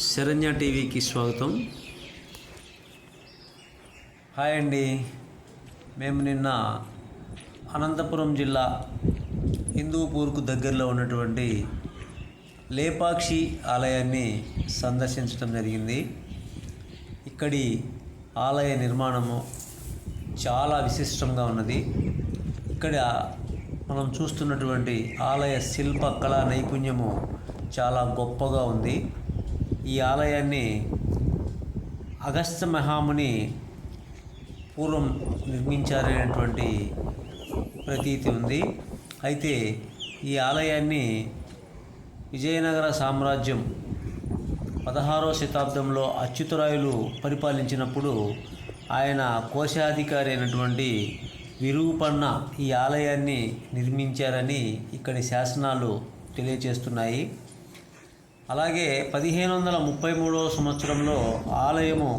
శరణ్య టీవీకి స్వాగతం. హాయ్ అండి. మేము నిన్న అనంతపురం జిల్లా హిందూపూర్కు దగ్గరలో ఉన్నటువంటి లేపాక్షి ఆలయాన్ని సందర్శించడం జరిగింది. ఇక్కడి ఆలయ నిర్మాణము చాలా విశిష్టంగా ఉన్నది. ఇక్కడ మనం చూస్తున్నటువంటి ఆలయ శిల్ప కళా నైపుణ్యము చాలా గొప్పగా ఉంది. ఈ ఆలయాన్ని అగస్త్య మహాముని పూర్వం నిర్మించారనేటువంటి ప్రతీతి ఉంది. అయితే ఈ ఆలయాన్ని విజయనగర సామ్రాజ్యం పదహారవ శతాబ్దంలో అచ్యుతరాయులు పరిపాలించినప్పుడు ఆయన కోశాధికారి అయినటువంటి విరూపన్న ఈ ఆలయాన్ని నిర్మించారని ఇక్కడి శాసనాలు తెలియజేస్తున్నాయి. అలాగే పదిహేను వందల ముప్పై మూడవ సంవత్సరంలో ఆలయము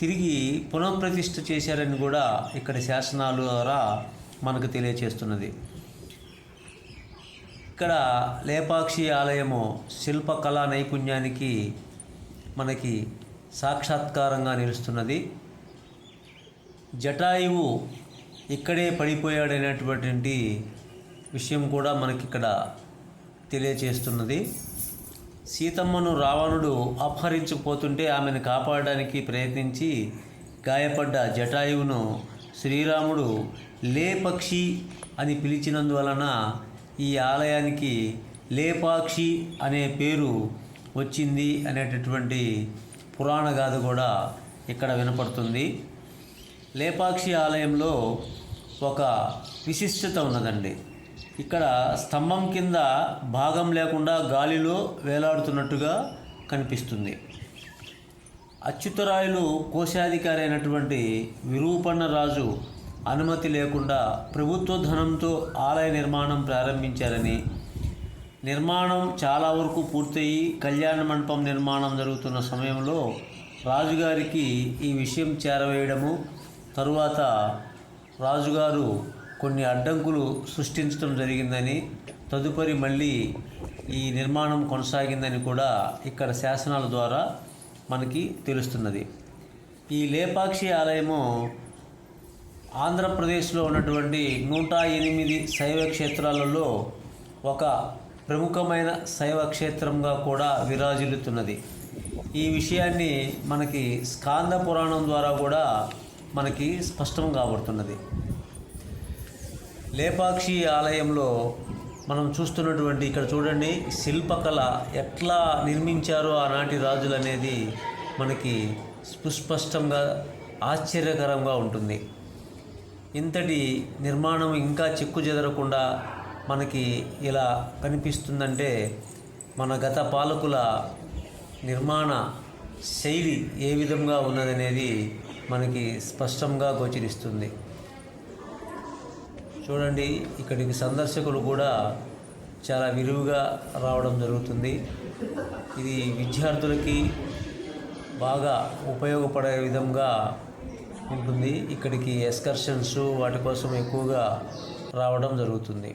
తిరిగి పునఃప్రతిష్ఠ చేశారని కూడా ఇక్కడ శాసనాల ద్వారా మనకు తెలియచేస్తున్నది. ఇక్కడ లేపాక్షి ఆలయము శిల్పకళా నైపుణ్యానికి మనకి సాక్షాత్కారంగా నిలుస్తున్నది. జటాయువు ఇక్కడే పడిపోయాడనేటువంటి విషయం కూడా మనకిక్కడ తెలియచేస్తున్నది. సీతమ్మను రావణుడు అపహరించిపోతుంటే ఆమెను కాపాడడానికి ప్రయత్నించి గాయపడ్డ జటాయువును శ్రీరాముడు లేపక్షి అని పిలిచినందువలన ఈ ఆలయానికి లేపాక్షి అనే పేరు వచ్చింది అనేటటువంటి పురాణ గాథ కూడా ఇక్కడ వినపడుతుంది. లేపాక్షి ఆలయంలో ఒక విశిష్టత ఉన్నదండి. ఇక్కడ స్తంభం కింద భాగం లేకుండా గాలిలో వేలాడుతున్నట్టుగా కనిపిస్తుంది. అచ్యుతరాయులు కోశాధికారి అయినటువంటి విరూపన్న రాజు అనుమతి లేకుండా ప్రభుత్వ ధనంతో ఆలయ నిర్మాణం ప్రారంభించారని నిర్మాణం చాలా వరకు పూర్తయి కళ్యాణ మండపం నిర్మాణం జరుగుతున్న సమయంలో రాజుగారికి ఈ విషయం చేరవేయడము తరువాత రాజుగారు కొన్ని అడ్డంకులు సృష్టించడం జరిగిందని తదుపరి మళ్ళీ ఈ నిర్మాణం కొనసాగిందని కూడా ఇక్కడ శాసనాల ద్వారా మనకి తెలుస్తున్నది. ఈ లేపాక్షి ఆలయము ఆంధ్రప్రదేశ్లో ఉన్నటువంటి నూట ఎనిమిది శైవ క్షేత్రాలలో ఒక ప్రముఖమైన శైవ క్షేత్రంగా కూడా విరాజిల్లుతున్నది. ఈ విషయాన్ని మనకి స్కాంద పురాణం ద్వారా కూడా మనకి స్పష్టం కాబడుతున్నది. లేపాక్షి ఆలయంలో మనం చూస్తున్నటువంటి ఇక్కడ చూడండి శిల్పకళ ఎట్లా నిర్మించారో ఆనాటి రాజులు అనేది మనకి సుస్పష్టంగా ఆశ్చర్యకరంగా ఉంటుంది. ఇంతటి నిర్మాణం ఇంకా చెక్కు చెదరకుండా మనకి ఇలా కనిపిస్తుందంటే మన గత పాలకుల నిర్మాణ శైలి ఏ విధంగా ఉన్నదనేది మనకి స్పష్టంగా గోచరిస్తుంది. చూడండి ఇక్కడికి సందర్శకులు కూడా చాలా విరివిగా రావడం జరుగుతుంది. ఇది విద్యార్థులకి బాగా ఉపయోగపడే విధంగా ఉంటుంది. ఇక్కడికి ఎక్స్కర్షన్స్ వాటి కోసం ఎక్కువగా రావడం జరుగుతుంది.